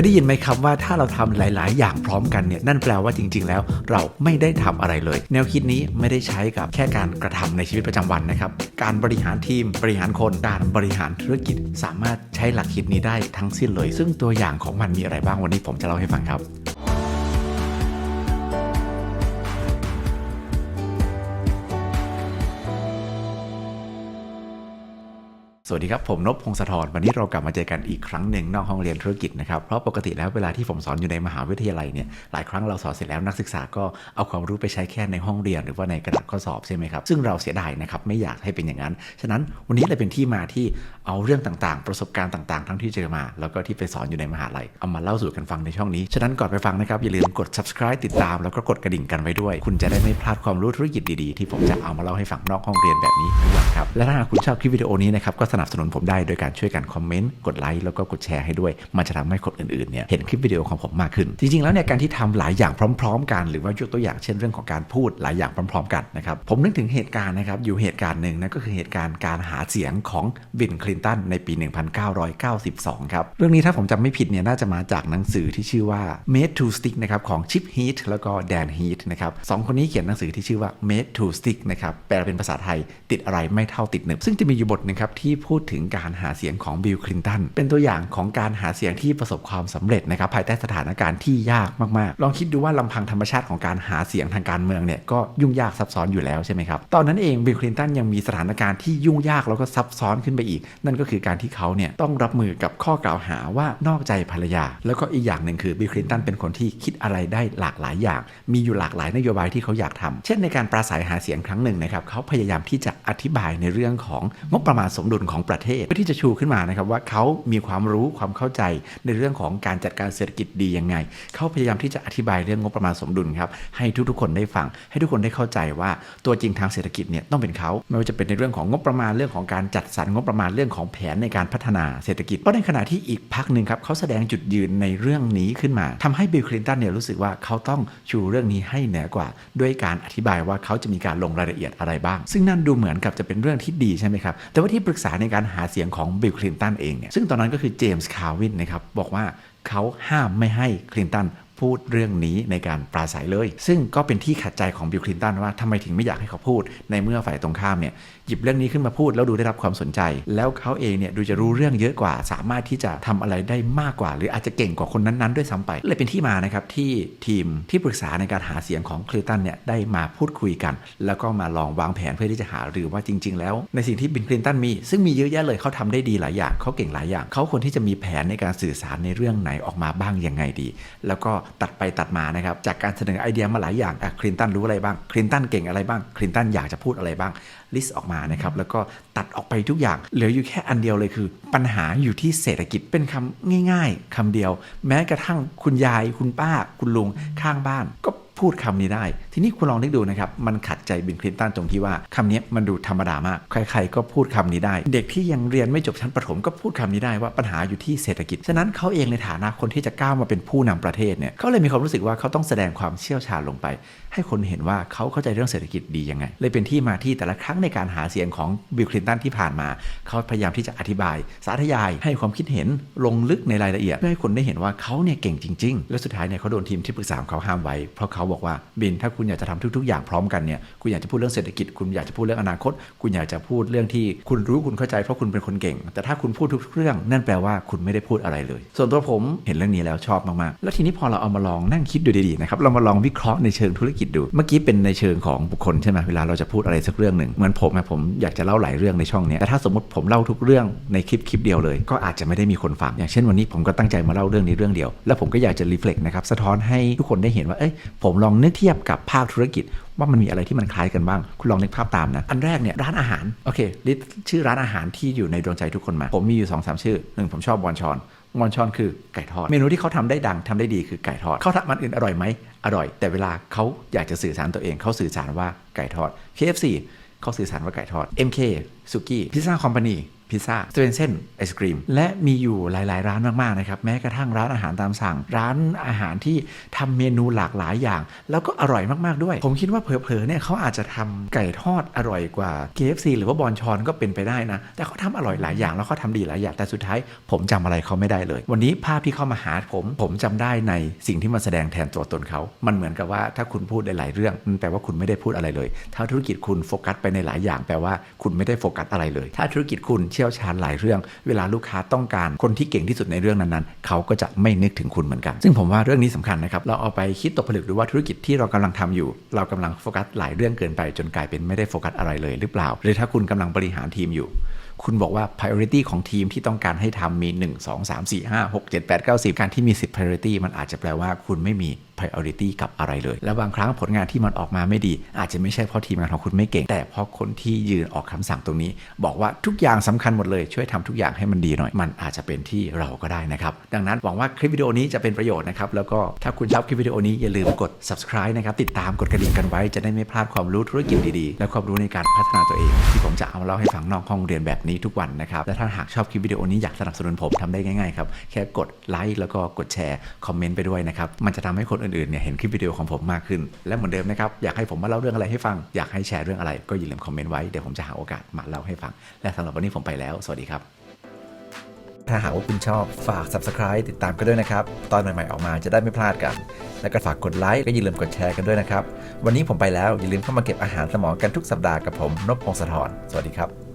ยได้ยินไหมครับว่าถ้าเราทำหลาย ๆ อย่างพร้อมกันเนี่ยนั่นแปลว่าจริง ๆ แล้วเราไม่ได้ทำอะไรเลย แนวคิดนี้ไม่ได้ใช้กับแค่การกระทำในชีวิตประจำวันนะครับ การบริหารทีมบริหารคนการบริหารธุรกิจ สามารถใช้หลักคิดนี้ได้ทั้งสิ้นเลย ซึ่งตัวอย่างของมันมีอะไรบ้างวันนี้ผมจะเล่าให้ฟังครับ สวัสดีครับ ผมนพพงศธรวันนี้เรากลับมาเจอกันอีกครั้งหนึ่งนอกห้องเรียนธุรกิจนะครับเพราะปกติแล้วเวลาที่ผมสอนอยู่ในมหาวิทยาลัยเนี่ยหลายครั้งเราสอนเสร็จแล้วนักศึกษาก็เอาความรู้ไปใช้แค่ในห้องเรียน หรือว่าในกระดาษข้อสอบใช่ไหมครับซึ่งเราเสียดายนะครับไม่อยากให้เป็นอย่างนั้น ฉะนั้นวันนี้เลยเป็นที่มาที่เอาเรื่องต่างๆ ประสบการณ์ต่างๆ ทั้งที่เจอมา แล้วก็ที่ไปสอนอยู่ในมหาลัยเอามาเล่าสู่กันฟังในช่องนี้ฉะนั้นก่อนไปฟังนะครับอย่าลืมกด subscribe ติดตาม แล้วก็กดกระดิ่งกันไว้ด้วย คุณจะได้ไม่พลาดความรู้ธุรกิจดีๆ ที่ผมจะเอามาเล่าให้ฟังนอกห้องเรียนแบบนี้นครับและถ้าหากคุณชอบคลิปวิดีโอนี้นะครับก็สนับสนุนผมได้โดยการช่วยกันคอมเมนต์กดไลค์แล้วก็กดแชร์ให้ด้วย มันจะทำให้คนอื่นๆเนี่ยเห็นคลิปวิดีโอของผมมากขึ้น จริงๆแล้วเนี่ยการที่ทำหลายอย่างพร้อม ๆ กัน หรือว่ายกตัวอย่างเช่นเรื่องของการพูดหลายอย่างพร้อม ๆ กันนะครับผมนึกถึงเหตุการณ์นะครับอยู่เหตุการณ์หนึ่งนั่นก็คือเหตุการณ์การหาเสียงของบิลคลินตันในปี 1992 ครับเรื่องนี้ถ้าผมจำไม่ผิดเนี่ยน่าจะมาจากหนังสือที่ชื่อว่า Made to Stick นะครับของชิปฮีทแล้วก็แดนฮีทนะครับสองคนนี้เขียนหนังสือที่ชื่อว่า Made to Stick นะครับแปลเป็นภาษาไทยติดอะไรไม่เท่าติดหนึบซึ่งจะมีอยู่บทนึงครับที่พูดถึงการหาเสียงของบิลคลินตันเป็นตัวอย่างของการหาเสียงที่ประสบความสำเร็จนะครับภายใต้สถานการณ์ที่ยากมากๆ ลองคิดดูว่าลำพังธรรมชาติของการหาเสียงทางการเมืองเนี่ยก็ยุ่งยากซับซ้อนอยู่แล้วใช่ไหมครับตอนนั้นเองบิลคลินตันยังมีสถานการณ์ที่ยุ่งยากแล้วก็ซับซ้อนขึ้นไปอีก นั่นก็คือการที่เขาเนี่ยต้องรับมือกับข้อกล่าวหาว่านอกใจภรรยา แล้วก็อีกอย่างหนึ่งคือบิลคลินตันเป็นคนที่คิดอะไรได้หลากหลายอย่าง มีอยู่หลากหลายนโยบายที่เขาอยากทำเช่นในการปราศัยหาเสียงครั้งหนึ่งนะครับเขาพยายามที่จะอธิบายในเรื่องของงบประมาณสมดุลของประเทศเพื่อที่จะชูขึ้นมานะครับว่าเขามีความรู้ความเข้าใจในเรื่องของการจัดการเศรษฐกิจดียังไงเขาพยายามที่จะอธิบายเรื่องงบประมาณสมดุลครับให้ทุกๆคนได้ฟัง ให้ทุกคนได้เข้าใจว่าตัวจริงทางเศรษฐกิจเนี่ยต้องเป็นเขาไม่ว่าจะเป็นในเรื่องของงบประมาณเรื่องของการจัดสรรงบประมาณเรื่องของแผนในการพัฒนาเศรษฐกิจเพราะในขณะที่อีกพักหนึ่งครับเขาแสดงจุดยืนในเรื่องนี้ขึ้นมาทำให้บิลคลินตันเนี่ยรู้สึกว่าเขาต้องชูเรื่องนี้ให้เหนือกว่า ด้วยการอธิบายว่าเขาจะมีการลงรายละเอียดอะไรบ้าง ซึ่งนั่นดูเหมือนกับจะเป็นเรื่องที่ดีใช่ไหมครับแต่ว่าที่ปรึกษาในการหาเสียงของบิลคลินตันเองเนี่ยซึ่งตอนนั้นก็คือเจมส์คาร์วินนะครับบอกว่าเขาห้ามไม่ให้คลินตัน พูดเรื่องนี้ในการปราศัยเลย ซึ่งก็เป็นที่ขัดใจของบิลคลินตันว่าทำไมถึงไม่อยากให้เขาพูด ในเมื่อฝ่ายตรงข้ามเนี่ยหยิบเรื่องนี้ขึ้นมาพูดแล้วดูได้รับความสนใจ แล้วเขาเองเนี่ยดูจะรู้เรื่องเยอะกว่า สามารถที่จะทำอะไรได้มากกว่า หรืออาจจะเก่งกว่าคนนั้นๆด้วยซ้ำไปเลยเป็นที่มานะครับที่ทีมที่ปรึกษาในการหาเสียงของคลินตันเนี่ยได้มาพูดคุยกัน แล้วก็มาลองวางแผนเพื่อที่จะหาหรือว่าจริง ๆ แล้ว ในสิ่งที่บิลคลินตันมี ซึ่งมีเยอะแยะเลยเขาทำได้ดีหลายอย่างเขาเก่งหลายอย่างเขาควรที่จะมีแผนในการสื่อสารในเรื่องไหนออกมาบ้างยังไงดี แล้วก็ตัดไปตัดมานะครับ จากการเสนอไอเดียมาหลายอย่างคลินตันรู้อะไรบ้างคลินตันเก่งอะไรบ้างคลินตันอยากจะพูดอะไรบ้างลิสต์ออกมานะครับ แล้วก็ตัดออกไปทุกอย่าง เหลืออยู่แค่อันเดียวเลยคือ ปัญหาอยู่ที่เศรษฐกิจเป็นคำง่าย ๆคำเดียว แม้กระทั่งคุณยายคุณป้า คุณลุงข้างบ้านก็ พูดคำนี้ได้ ทีนี้คุณลองนึกดูนะครับ มันขัดใจบิลคลินตันตรงที่ว่าคำนี้มันดูธรรมดามาก ใครๆก็พูดคำนี้ได้ เด็กที่ยังเรียนไม่จบชั้นประถมก็พูดคำนี้ได้ว่าปัญหาอยู่ที่เศรษฐกิจ ฉะนั้นเขาเองในฐานะคนที่จะก้าวมาเป็นผู้นำประเทศเนี่ยเขาเลยมีความรู้สึกว่าเขาต้องแสดงความเชี่ยวชาญลงไป ให้คนเห็นว่าเขาเข้าใจเรื่องเศรษฐกิจดียังไง เลยเป็นที่มาที่แต่ละครั้งในการหาเสียงของบิลคลินตันที่ผ่านมาเขาพยายามที่จะอธิบาย สาธยายให้ความคิดเห็นลงลึกในรายละเอียดเพื่อให้คนได้เห็นว่าเขาเนี่ยเก่งจริง ๆ แล้วสุดท้ายเนี่ยเขาโดนทีมที่ปรึกษาของเขาห้ามไว้เพราะเขาบอกว่าบินถ้าคุณอยากจะทำทุก ๆ อย่างพร้อมกันเนี่ยคุณอยากจะพูดเรื่องเศรษฐกิจ คุณอยากจะพูดเรื่องอนาคต คุณอยากจะพูดเรื่องที่คุณรู้คุณเข้าใจเพราะคุณเป็นคนเก่ง แต่ถ้าคุณพูดทุกเรื่อง นั่นแปลว่าคุณไม่ได้พูดอะไรเลย ส่วนตัวผมเห็นเรื่องนี้แล้วชอบมากๆแล้วทีนี้พอเราเอามาลองนั่งคิดดูดีๆนะครับเรามาลองวิเคราะห์ในเชิงธุรกิจดู เมื่อกี้เป็นในเชิงของบุคคลใช่ไหมเวลาเราจะพูดอะไรสักเรื่องหนึ่งเหมือนผมนะผมอยากจะเล่าหลายเรื่องในช่องนี้แต่ถ้าสมมติผมเล่าทุกเรื่องในคลิปคลิปเดียวเลย ก็อาจจะไม่ได้มีคนฟังอย่างเช่นวันนี้ผมก็ตั้งใจมาเล่าเรื่องนี้เรื่องเดียว แล้วผมก็อยากจะรีเฟล็กนะครับสะท้อนให้ทุกคนได้เห็นว่าเอ้ยผมลองนึกเทียบกับภาคธุรกิจ ว่ามันมีอะไรที่มันคล้ายกันบ้าง คุณลองนึกภาพตามนะ อันแรกเนี่ยร้านอาหาร โอเคลิสชื่อร้านอาหารที่อยู่ในดวงใจทุกคนมา ผมมีอยู่2อสชื่อหนึ่งผมชอบวอนชอนวอนชอนคือไก่ทอด เมนูที่เขาทำได้ดังทำได้ดีคือไก่ทอดเขาทำมันอื่นอร่อยไหมอร่อย แต่เวลาเขาอยากจะสื่อสารตัวเองเขาสื่อสารว่าไก่ทอด KFC เขาสื่อสารว่าไก่ทอด MK สุกี้พิซซ่าคอมพานี พิซซ่าสเวนเซนไอศครีม และมีอยู่หลาย ๆ ร้านมาก ๆ นะครับ แม้กระทั่งร้านอาหารตามสั่ง ร้านอาหารที่ทำเมนูหลากหลายอย่าง แล้วก็อร่อยมาก ๆ ด้วย ผมคิดว่าเผลอ ๆ เนี่ยเขาอาจจะทำไก่ทอดอร่อยกว่า KFC หรือว่าบอนชอนก็เป็นไปได้นะ แต่เขาทำอร่อยหลายอย่างแล้วเขาทำดีหลายอย่างแต่สุดท้าย ผมจำอะไรเขาไม่ได้เลย วันนี้ภาพที่เข้ามาหาผม ผมจำได้ในสิ่งที่มันแสดงแทนตัวตนเขามันเหมือนกับว่าถ้าคุณพูดหลาย ๆ เรื่องมันแปลว่าคุณไม่ได้พูดอะไรเลย ถ้าธุรกิจคุณโฟกัสไปในหลายอย่าง แปลว่าคุณไม่ได้โฟกัสอะไรเลย ถ้าธุรกิจคุณเชี่ยวชาญหลายเรื่อง เวลาลูกค้าต้องการคนที่เก่งที่สุดในเรื่องนั้นๆ เขาก็จะไม่นึกถึงคุณเหมือนกัน ซึ่งผมว่าเรื่องนี้สำคัญนะครับ เราเอาไปคิดตกผลึกหรือว่าธุรกิจที่เรากำลังทำอยู่ เรากำลังโฟกัสหลายเรื่องเกินไปจนกลายเป็นไม่ได้โฟกัสอะไรเลยหรือเปล่า หรือถ้าคุณกำลังบริหารทีมอยู่ คุณบอกว่า priority ของทีมที่ต้องการให้ทำมี 1 2 3 4 5 6 7 8 9 10 การที่มี10 priority มันอาจจะแปลว่าคุณไม่มี priority กับอะไรเลย แล้วบางครั้งผลงานที่มันออกมาไม่ดี อาจจะไม่ใช่เพราะทีมงานของคุณไม่เก่ง แต่เพราะคนที่ยืนออกคำสั่งตรงนี้ บอกว่าทุกอย่างสำคัญหมดเลยช่วยทำทุกอย่างให้มันดีหน่อย มันอาจจะเป็นที่เราก็ได้นะครับ ดังนั้นหวังว่าคลิปวิดีโอนี้จะเป็นประโยชน์นะครับแล้วก็ถ้าคุณชอบคลิปวิดีโอนี้อย่าลืมกด subscribe นะครับติดตามกดกระดิ่งกันไว้จะได้ไม่พลาดความรู้ธุรกิจดีๆ และความรู้ในการพัฒนาตัวเอง ที่ผมจะเอามาเล่าให้ฟังนอกห้องเรียนแบบนี้ทุกวันนะครับและถ้าหากชอบคลิปวิดีโอนี้อยากสนับสนุนผมทำได้ง่ายๆครับแค่กดไลค์แล้วก็กดแชร์คอมเมนต์ไปด้วยนะครับมันจะทำให้คนอื่นๆเนี่ยเห็นคลิปวิดีโอของผมมากขึ้น และเหมือนเดิมนะครับ อยากให้ผมมาเล่าเรื่องอะไรให้ฟัง อยากให้แชร์เรื่องอะไร ก็อย่าลืมคอมเมนต์ไว้ เดี๋ยวผมจะหาโอกาสมาเล่าให้ฟัง และสำหรับวันนี้ผมไปแล้ว สวัสดีครับ ถ้าหากว่าคุณชอบฝาก subscribe ติดตามกันด้วยนะครับ ตอนใหม่ๆออกมาจะได้ไม่พลาดกัน แล้วก็ฝากกดไลค์ก็อย่าลืมกดแชร์กันด้วยนะครับ วันนี้ผมไปแล้วอย่าลืมเข้ามาเก็บอาหารสมองกันทุกสัปดาห์กับผมนพพงศธรสวัสดีครับ